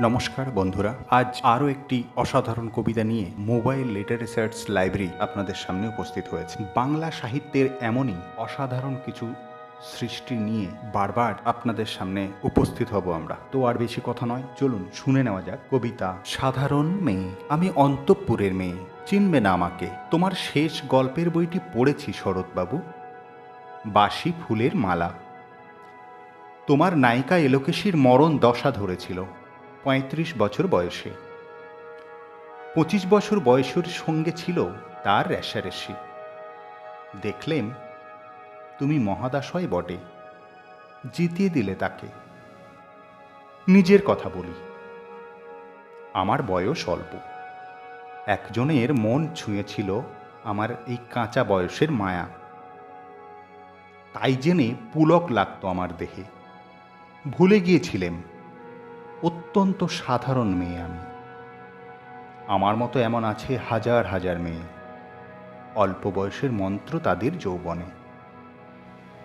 নমস্কার বন্ধুরা, আজ আরও একটি অসাধারণ কবিতা নিয়ে মোবাইল লিটারেচার্স লাইব্রেরি আপনাদের সামনে উপস্থিত হয়েছে। বাংলা সাহিত্যের এমনই অসাধারণ কিছু সৃষ্টি নিয়ে বারবার আপনাদের সামনে উপস্থিত হব আমরা। তো আর বেশি কথা নয়, চলুন শুনে নেওয়া যাক। কবিতা, সাধারণ মেয়ে, আমি অন্তঃপুরের মেয়ে, চিনবে না আমাকে। তোমার শেষ গল্পের বইটি পড়েছি শরৎবাবু। বাসি ফুলের মালা। তোমার নায়িকা এলোকেশীর মরণ দশা ধরেছিল। পঁয়ত্রিশ বছর বয়সে। পঁচিশ বছর বয়সের সঙ্গে ছিল তার রেশারেশি দেখলেম তুমি মহাদাশয় বটে, জিতিয়ে দিলে তাকে। নিজের কথা বলি, আমার বয়স অল্প। একজনের মন ছুঁয়েছিল আমার এই কাঁচা বয়সের মায়া। তাই জেনে পুলক লাগতো আমার দেহে। ভুলে গিয়েছিলেম অত্যন্ত সাধারণ মেয়ে আমি। আমার মতো এমন আছে হাজার হাজার মেয়ে। অল্প বয়সের মন্ত্র তাদের যৌবনে।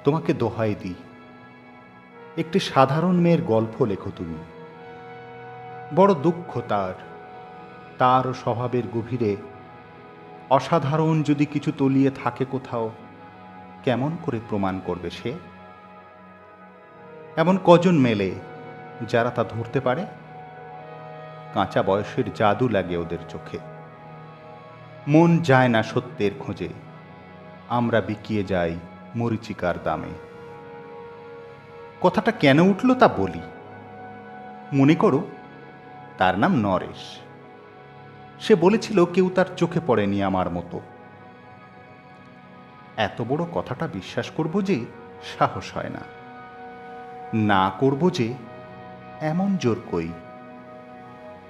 তোমাকে দোহাই দিই। একটি সাধারণ মেয়ের গল্প লেখো তুমি। বড় দুঃখ তার। তার স্বভাবের গভীরে অসাধারণ যদি কিছু তলিয়ে থাকে কোথাও, কেমন করে প্রমাণ করবে সে? এমন কজন মেলে যারা তা ধরতে পারে? কাঁচা বয়সের জাদু লাগে ওদের চোখে। মন যায় না সত্যের খোঁজে। আমরা বিকিয়ে যাই মরিচিকার দামে। কথাটা কেন উঠল তা বলি। মনে করো, তার নাম নরেশ। সে বলেছিল কেউ তার চোখে পড়েনি আমার মতো। এত বড় কথাটা বিশ্বাস করব যে সাহস হয় না। না করব যে এমন জোর কই?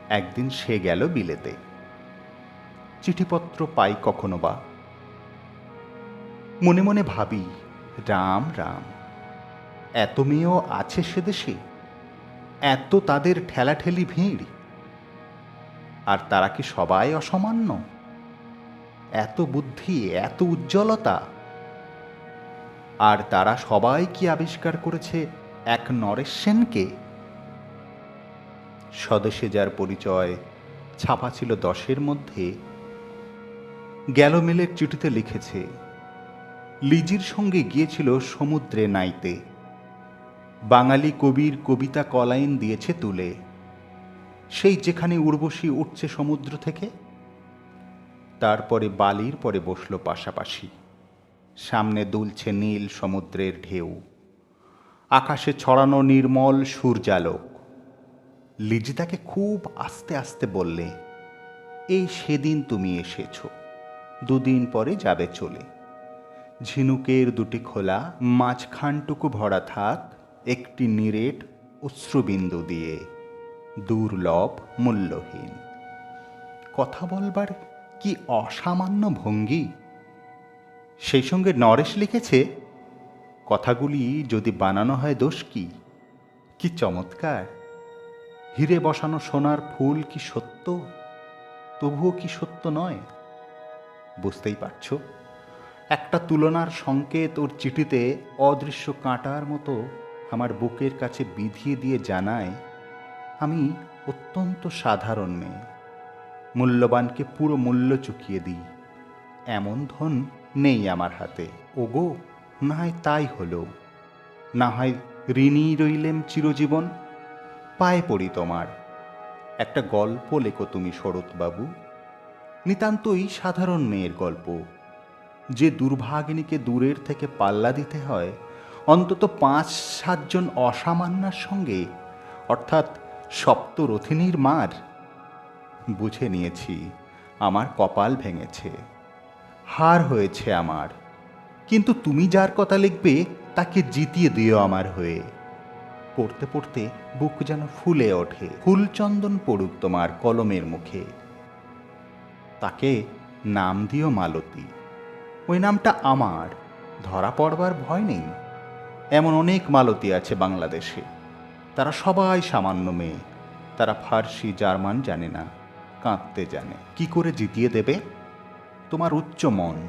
একদিন সে গেল বিলেতে। চিঠিপত্র পাই কখনো বা? মনে মনে ভাবি, রাম রাম, এত মেয়েও আছে সে দেশে? এত তাদের ঠেলাঠেলি ভিড়? আর তারা কি সবাই অসামান্য? এত বুদ্ধি, এত উজ্জ্বলতা? আর তারা সবাই কি আবিষ্কার করেছে এক নরেশ সেনকে? স্বদেশে যার পরিচয় ছাপা ছিল দশের মধ্যে, গ্যালোমেলের চিঠিতে লিখেছে, লিজির সঙ্গে গিয়েছিল সমুদ্রে নাইতে। বাঙালি কবির কবিতা কলাইন দিয়েছে তুলে। সেই যেখানে উর্বশী উঠছে সমুদ্র থেকে, তারপরে বালির পরে বসল পাশাপাশি। সামনে দুলছে নীল সমুদ্রের ঢেউ। আকাশে ছড়ানো নির্মল সূর্যালোক। লিজি তাকে খুব আস্তে আস্তে বললে, এই সেদিন তুমি এসেছ, দুদিন পরে যাবে চলে। ঝিনুকের দুটি খোলা, মাঝখানটুকু ভরা থাক, একটি নিরেট অশ্রুবিন্দু দিয়ে, দুর্লভ মূল্যহীন। কথা বলবার কি অসামান্য ভঙ্গি? সেই সঙ্গে নরেশ লিখেছে, কথাগুলি যদি বানানো হয় দোষ কি? কি চমৎকার! হিরে বসানো সোনার ফুল কি সত্য? তবুও কি সত্য নয়? বুঝতেই পারছ। একটা তুলনার সংকেত ওর চিঠিতে অদৃশ্য কাঁটার মতো আমার বুকের কাছে বিধিয়ে দিয়ে জানায়, আমি অত্যন্ত সাধারণ মেয়ে। মূল্যবানকে পুরো মূল্য চুকিয়ে দিই। এমন ধন নেই আমার হাতে। ওগো, না হয় তাই হলো না হয় ঋণী রইলেম চিরজীবন। পায়ে পড়ি তোমার। একটা গল্প লেখো তুমি শরৎবাবু। নিতান্তই সাধারণ মেয়ের গল্প। যে দুর্ভাগিনীকে দূরের থেকে পাল্লা দিতে হয়, অন্তত পাঁচ সাতজন অসামান্যার সঙ্গে, অর্থাৎ সপ্তরথিনীর মার। বুঝে নিয়েছি, আমার কপাল ভেঙেছে। হার হয়েছে আমার। কিন্তু তুমি যার কথা লিখবে, তাকে জিতিয়ে দিও আমার হয়ে। পড়তে পড়তে বুক যেন ফুলে ওঠে। ফুলচন্দন পড়ুক তোমার কলমের মুখে। তাকে নাম দিও মালতী। ওই নামটা আমার। ধরা পড়বার ভয় নেই। এমন অনেক মালতী আছে বাংলাদেশে। তারা সবাই সামান্য মেয়ে। তারা ফার্সি, জার্মান জানে না, কাঁদতে জানে। কি করে জিতিয়ে দেবে? তোমার উচ্চ মন।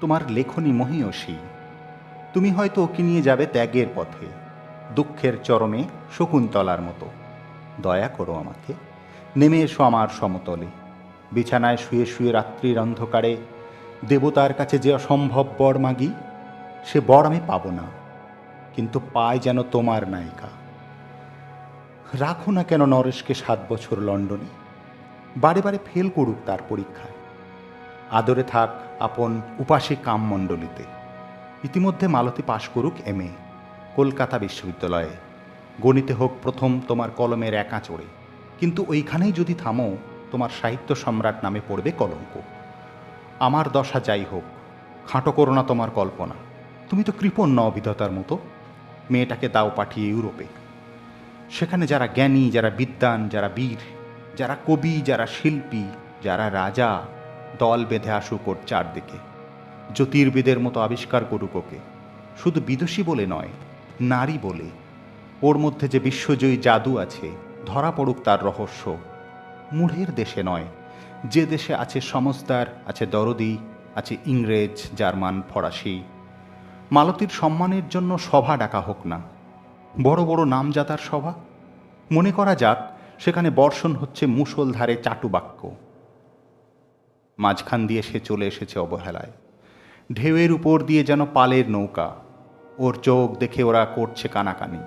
তোমার লেখনী মহিয়সী। তুমি হয়তো ওকে নিয়ে যাবে ত্যাগের পথে। দুঃখের চরমে শকুন্তলার মতো। দয়া করো আমাকে, নেমে এসো আমার সমতলে। বিছানায় শুয়ে শুয়ে রাত্রির অন্ধকারে দেবতার কাছে যে অসম্ভব বর মাগি, সে বর আমি পাবো না, কিন্তু পায় যেন তোমার নায়িকা। রাখো না কেন নরেশকে সাত বছর লন্ডনে বারে বারে ফেল করুক তার পরীক্ষায়। আদরে থাক আপন উপাসী কামমণ্ডলীতে, ইতিমধ্যে মালতী পাশ করুক এম এ কলকাতা বিশ্ববিদ্যালয়ে। গণিতে হোক প্রথম তোমার কলমের একা চড়ে কিন্তু ওইখানেই যদি থামো, তোমার সাহিত্য সম্রাট নামে পড়বে কলঙ্ক। আমার দশা যাই হোক, খাঁটো করো না তোমার কল্পনা। তুমি তো কৃপণ ন বিধতার মতো। মেয়েটাকে দাও পাঠিয়ে ইউরোপে। সেখানে যারা জ্ঞানী, যারা বিদ্বান, যারা বীর, যারা কবি, যারা শিল্পী, যারা রাজা, দল বেঁধে আসুক ওর চারদিকে। জ্যোতির্বিদের মতো আবিষ্কার করুক ওকে। শুধু বিদুষী বলে নয় নারী বলে। ওর মধ্যে যে বিশ্বজয়ী জাদু আছে, ধরা পড়ুক তার রহস্য। মূঢ়ের দেশে নয়। যে দেশে আছে সমস্তার, আছে দরদি, আছে ইংরেজ, জার্মান, ফরাসি। মালতীর সম্মানের জন্য সভা ডাকা হোক না। বড় বড় নামজাদার সভা। মনে করা যাক, সেখানে বর্ষণ হচ্ছে মুষলধারে চাটুবাক্য। মাঝখান দিয়ে সে চলে এসেছে অবহেলায়। ঢেউয়ের উপর দিয়ে যেন পালের নৌকা। ওর চোখ দেখে ওরা করছে কানাকানি।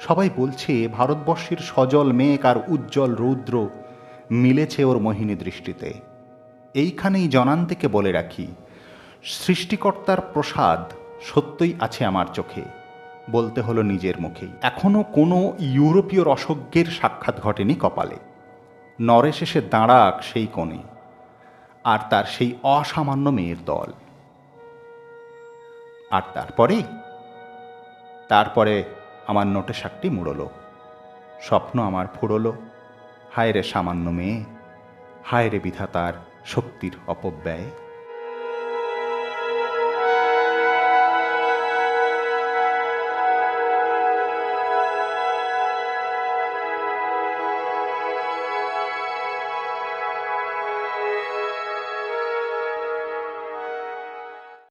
সবাই বলছে, ভারতবর্ষের সজল মেঘ আর উজ্জ্বল রৌদ্র মিলেছে ওর মোহিনী দৃষ্টিতে। এইখানেই জনান্তেকে বলে রাখি, সৃষ্টিকর্তার প্রসাদ সত্যই আছে আমার চোখে। বলতে হলো নিজের মুখেই। এখনও কোনো ইউরোপীয় রসজ্ঞের সাক্ষাৎ ঘটেনি কপালে। নরেশ এসে দাঁড়াক সেই কোণে, আর তার সেই অসামান্য মেয়ের দল। আর তারপরে তারপরে আমার নোটে শাকটি মুড়লো। স্বপ্ন আমার ফুরলো। হায় রে সামান্য মেয়ে, হায় রে বিধাতার শক্তির অপব্যয়।